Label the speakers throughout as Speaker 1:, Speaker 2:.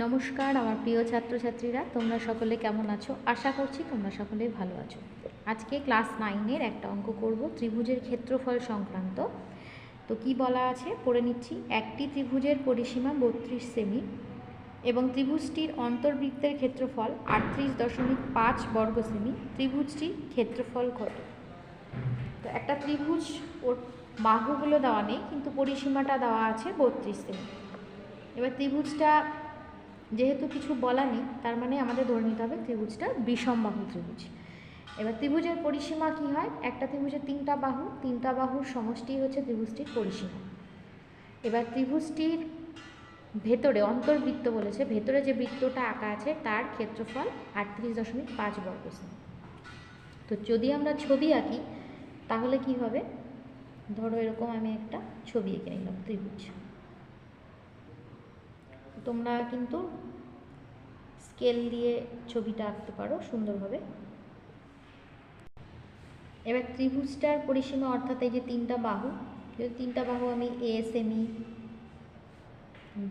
Speaker 1: নমস্কার, আমার প্রিয় ছাত্রছাত্রীরা, তোমরা সকলে কেমন আছো? আশা করছি তোমরা সকলেই ভালো আছো। আজকে ক্লাস নাইনের একটা অঙ্ক করব, ত্রিভুজের ক্ষেত্রফল সংক্রান্ত। তো কি বলা আছে? পড়ে নিচ্ছি, একটি ত্রিভুজের পরিসীমা বত্রিশ সেমি এবং ত্রিভুজটির অন্তর্বৃত্তের ক্ষেত্রফল আটত্রিশ দশমিক পাঁচ বর্গ সেমি। ত্রিভুজটির ক্ষেত্রফল কত? তো একটা ত্রিভুজ, ওর বাহুগুলো দেওয়া নেই, কিন্তু পরিসীমাটা দেওয়া আছে বত্রিশ সেমি। এবার ত্রিভুজটা যেহেতু কিছু বলা নেই, তার মানে আমাদের ধরে নিতে হবে ত্রিভুজটা বিষমবাহু ত্রিভুজ। এবার ত্রিভুজের পরিসীমা কি হয়? একটা ত্রিভুজের তিনটা বাহু, তিনটা বাহুর সমষ্টি হচ্ছে ত্রিভুজটির পরিসীমা। এবার ত্রিভুজটির ভেতরে অন্তর্বৃত্ত বলেছে, ভেতরে যে বৃত্তটা আঁকা আছে তার ক্ষেত্রফল আটত্রিশ দশমিক পাঁচ বর্গ তো যদি আমরা ছবি আঁকি, তাহলে কি হবে? ধরো এরকম আমি একটা ছবি এঁকে নিলাম ত্রিভুজ। তোমরা কিন্তু স্কেল দিয়ে ছবিটা আঁকতে পারো সুন্দরভাবে। এবার ত্রিভুজটার পরিসীমা অর্থাৎ এই যে তিনটা বাহু যদি তিনটা বাহু আমি এ সেমি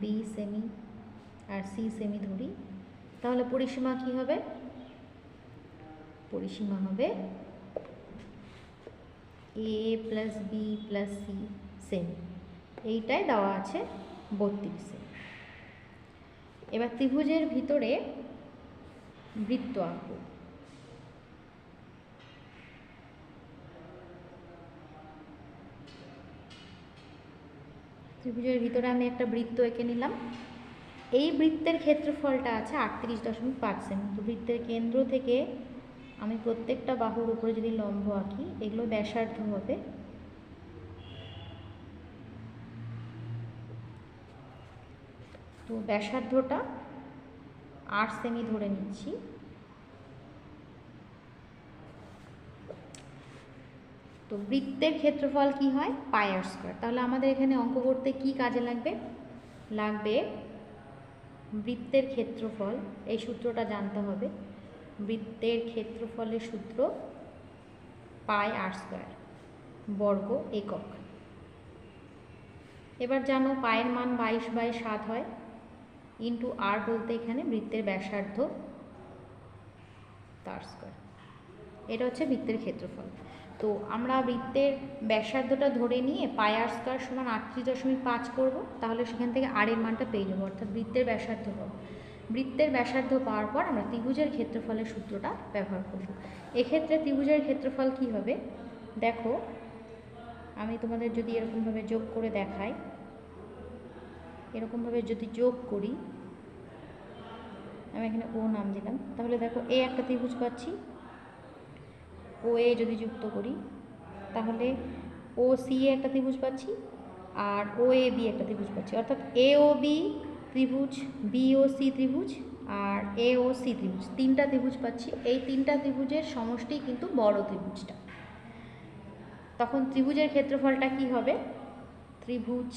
Speaker 1: বি সেমি আর সি সেমি ধরি। তাহলে পরিসীমা কি হবে? পরিসীমা হবে A plus B plus C cm এইটাই দেওয়া আছে বত্রিশ। সেমি এবার ত্রিভুজের ভিতরে বৃত্ত আঁকবো। ত্রিভুজের ভিতরে আমি একটা বৃত্ত এঁকে নিলাম। এই বৃত্তের ক্ষেত্রফলটা আছে আটত্রিশ দশমিক পাঁচ সেমি। তো বৃত্তের কেন্দ্র থেকে আমি প্রত্যেকটা বাহুর উপরে যদি লম্ব আঁকি, এগুলো ব্যাসার্ধ হবে তো ব্যাসার্ধটা আট সেমি ধরে নিচ্ছি। তো বৃত্তের ক্ষেত্রফল কি হয়? পায়ার স্কোয়ার তাহলে আমাদের এখানে অঙ্ক করতে কি কাজে লাগবে? লাগবে বৃত্তের ক্ষেত্রফল। এই সূত্রটা জানতে হবে। বৃত্তের ক্ষেত্রফলের সূত্র পাই আর স্কোয়ার বর্গ একক। এবার জানো পায়ের মান বাইশ বাই সাত হয়। ইন্টু আর বলতে এখানে বৃত্তের ব্যাসার্ধ তার স্কোয়ার এটা হচ্ছে বৃত্তের ক্ষেত্রফল। তো আমরা বৃত্তের ব্যাসার্ধটা ধরে নিয়ে পাই আর স্কোয়ার সমান আটত্রিশ দশমিক পাঁচ করব, তাহলে সেখান থেকে আর এর মানটা পেয়ে যাব, অর্থাৎ বৃত্তের ব্যাসার্ধ পাবো। বৃত্তের ব্যাসার্ধ পাওয়ার পর আমরা ত্রিভুজের ক্ষেত্রফলের সূত্রটা ব্যবহার করব। এক্ষেত্রে ত্রিভুজের ক্ষেত্রফল কি হবে? দেখো, আমি তোমাদের যদি এরকমভাবে যোগ করে দেখাই এরকমভাবে যদি যোগ করি, আমি এখানে ও নাম দিলাম, তাহলে দেখো এ একটা ত্রিভুজ পাচ্ছি, ও এ যদি যুক্ত করি, তাহলে ও সি এ একটা ত্রিভুজ পাচ্ছি, আর ও এ বি একটা ত্রিভুজ পাচ্ছি। অর্থাৎ এ ও বি ত্রিভুজ, বি ও সি ত্রিভুজ, আর এ ও সি ত্রিভুজ, তিনটা ত্রিভুজ পাচ্ছি। এই তিনটা ত্রিভুজের সমষ্টি কিন্তু বড় ত্রিভুজটা। তখন ত্রিভুজের ক্ষেত্রফলটা কি হবে? ত্রিভুজ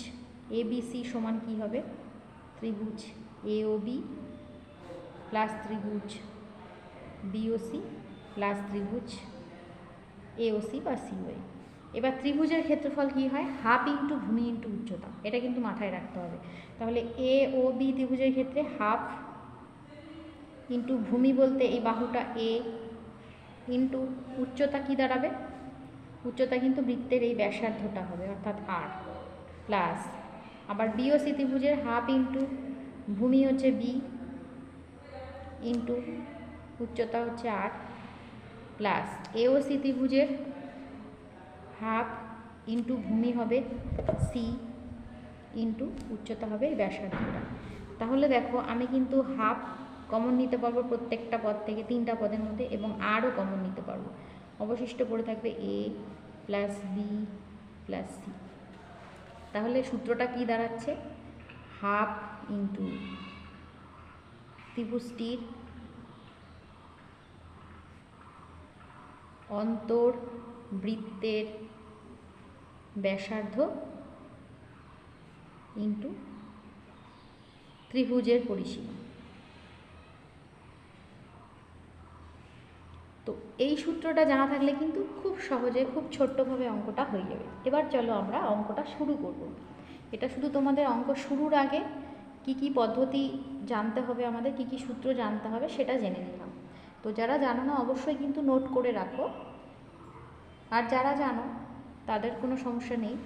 Speaker 1: এ বি সি সমান কি হবে? ত্রিভুজ এ ও বি প্লাস ত্রিভুজ বিওসি প্লাস ত্রিভুজ এওসি বা সিওএ এবার ত্রিভুজের ক্ষেত্রফল কি হয়? হাফ ইন্টু ভূমি ইন্টু উচ্চতা। এটা কিন্তু মাথায় রাখতে হবে। তাহলে এ ও বি ত্রিভুজের ক্ষেত্রে হাফ ইন্টু ভূমি বলতে এই বাহুটা এ ইন্টু উচ্চতা কি দাঁড়াবে? উচ্চতা কিন্তু বৃত্তের এই ব্যাসার্ধটা হবে, অর্থাৎ আর প্লাস আবার বিওসি ত্রিভুজের হাফ ইন্টু ভূমি হচ্ছে বি ইন্টু উচ্চতা হচ্ছে আট প্লাস এওসি ত্রিভুজের হাফ ইন্টু ভূমি হবে সি ইন্টু উচ্চতা হবে ব্যাসার্ধটা। তাহলে দেখো আমি কিন্তু হাফ কমন নিতে পারব প্রত্যেকটা পদ থেকে তিনটা পদের মধ্যে এবং আরও কমন নিতে পারব। অবশিষ্ট পড়ে থাকবে A plus B plus C তাহলে সূত্রটা কি দাঁড়াচ্ছে? হাফ ইন্টু ত্রিভুজটির অন্তর বৃত্তের ব্যাসার্ধ ইন্টু ত্রিভুজের পরিসীমা। তো এই সূত্রটা জানা থাকলে কিন্তু খুব সহজে, খুব ছোট্টভাবে অঙ্কটা হয়ে যাবে। এবার চলো আমরা অঙ্কটা শুরু করব। এটা শুধু তোমাদের অঙ্ক শুরুর আগে কি কি পদ্ধতি জানতে হবে আমাদের, কি কি সূত্র জানতে হবে সেটা জেনে নিলাম। তো যারা জানো না, অবশ্যই কিন্তু নোট করে রাখো। আর যারা জানো, তাদের কোনো সমস্যা নেই।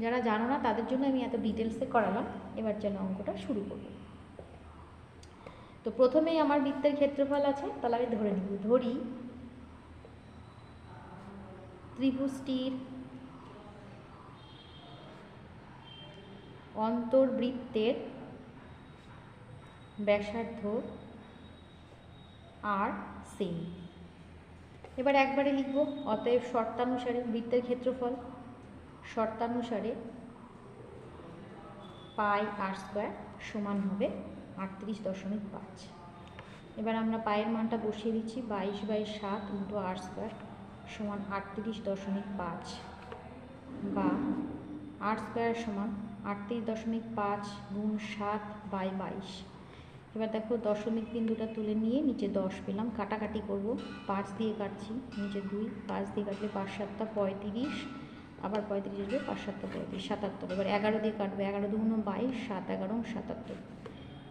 Speaker 1: যারা জানো না, তাদের জন্য আমি এত ডিটেলসে করালাম। এবার যেন অঙ্কটা শুরু করব। তো প্রথমেই আমার বৃত্তের ক্ষেত্রফল আছে, তাহলে আমি ধরে নিব ধরি ত্রিভুজটির অন্তর্বৃত্তের ব্যাসার্ধ আর সেম এবার একবারে লিখব, অতএব শর্তানুসারে বৃত্তের ক্ষেত্রফল। শর্তানুসারে পাই আর স্কোয়ার সমান হবে আটত্রিশ দশমিক পাঁচ। এবার আমরা পায়ের মানটা বসিয়ে দিচ্ছি, বাইশ বাই সাত ইন্টু আর স্কোয়ার সমান আটত্রিশ দশমিক পাঁচ বা আর স্কোয়ার সমান আটত্রিশ দশমিক পাঁচ গুণ সাত বাই বাইশ। এবার দেখো দশমিক বিন্দুটা তুলে নিয়ে নিচে দশ পেলাম, কাটাকাটি করব। পাঁচ দিয়ে কাটছি, নিচে দুই, পাঁচ দিয়ে কাটলে পাঁচ সাতটা পঁয়ত্রিশ, আবার পঁয়ত্রিশ আসবে পাঁচ সাতটা পঁয়ত্রিশ, সাতাত্তর। এবার এগারো দিয়ে কাটবে, এগারো দুগুণ বাইশ, সাত এগারো, সাতাত্তর।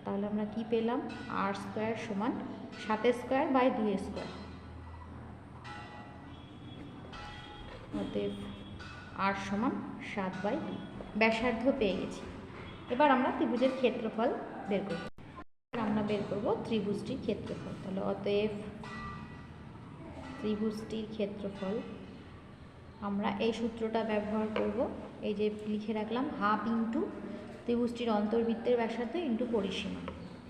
Speaker 1: তাহলে আমরা কি পেলাম? আর স্কোয়ার সমান সাতের স্কোয়ার বাই দুই স্কোয়ার অতএব আর সমান সাত বাই দুই ব্যাসার্ধ পেয়ে গেছি। এবার আমরা ত্রিভুজের ক্ষেত্রফল বের করব আমরা বের করব ত্রিভুজটির ক্ষেত্রফল। তাহলে অতএব ত্রিভুজটির ক্ষেত্রফল আমরা এই সূত্রটা ব্যবহার করব। এই যে লিখে রাখলাম হাফ ইন্টু ত্রিভুজটির অন্তর্বৃত্তের ব্যাসার্ধ ইন্টু পরিসীমা।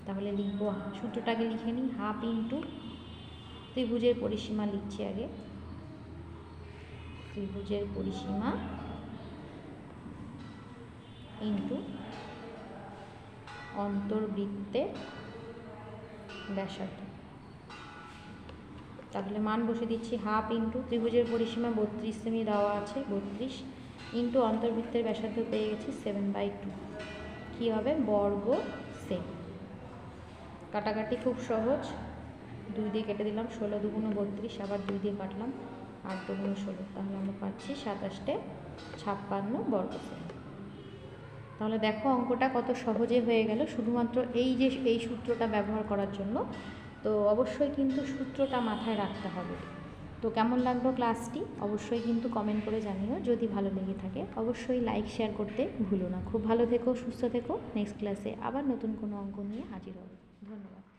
Speaker 1: তাহলে লিখব সূত্রটাকে লিখে নিই, হাফ ইন্টু ত্রিভুজের পরিসীমা লিখছি আগে। ত্রিভুজের পরিসীমা ইন্টু অন্তর্বৃত্তের ব্যাসার্ধ। তাহলে মান বসে দিচ্ছি হাফ ইন্টু ত্রিভুজের পরিসীমা বত্রিশ সেমি দেওয়া আছে, বত্রিশ ইন্টু অন্তর্বৃত্তের ব্যাসার্ধ পেয়ে গেছি সেভেন বাই টু। কী হবে? বর্গ সেম। কাটাকাটি খুব সহজ। দুই দিয়ে কেটে দিলাম, ষোলো দুগুণ বত্রিশ, আবার দুই দিয়ে কাটলাম আট দুগুণ ষোলো, তাহলে আমরা পাচ্ছি সাতাশটে ছাপ্পান্ন বর্গ তাহলে দেখো অঙ্কটা কত সহজে হয়ে গেল। শুধুমাত্র এই যে, এই সূত্রটা ব্যবহার করার জন্য, তো অবশ্যই কিন্তু সূত্রটা মাথায় রাখতে হবে। তো কেমন লাগল ক্লাসটি? অবশ্যই কিন্তু কমেন্ট করে জানিও। যদি ভালো লেগে থাকে, অবশ্যই লাইক, শেয়ার করতে ভুলো না। খুব ভালো থেকো, সুস্থ থেকো। নেক্সট ক্লাসে আবার নতুন কোনো অঙ্ক নিয়ে হাজির হবে। ধন্যবাদ।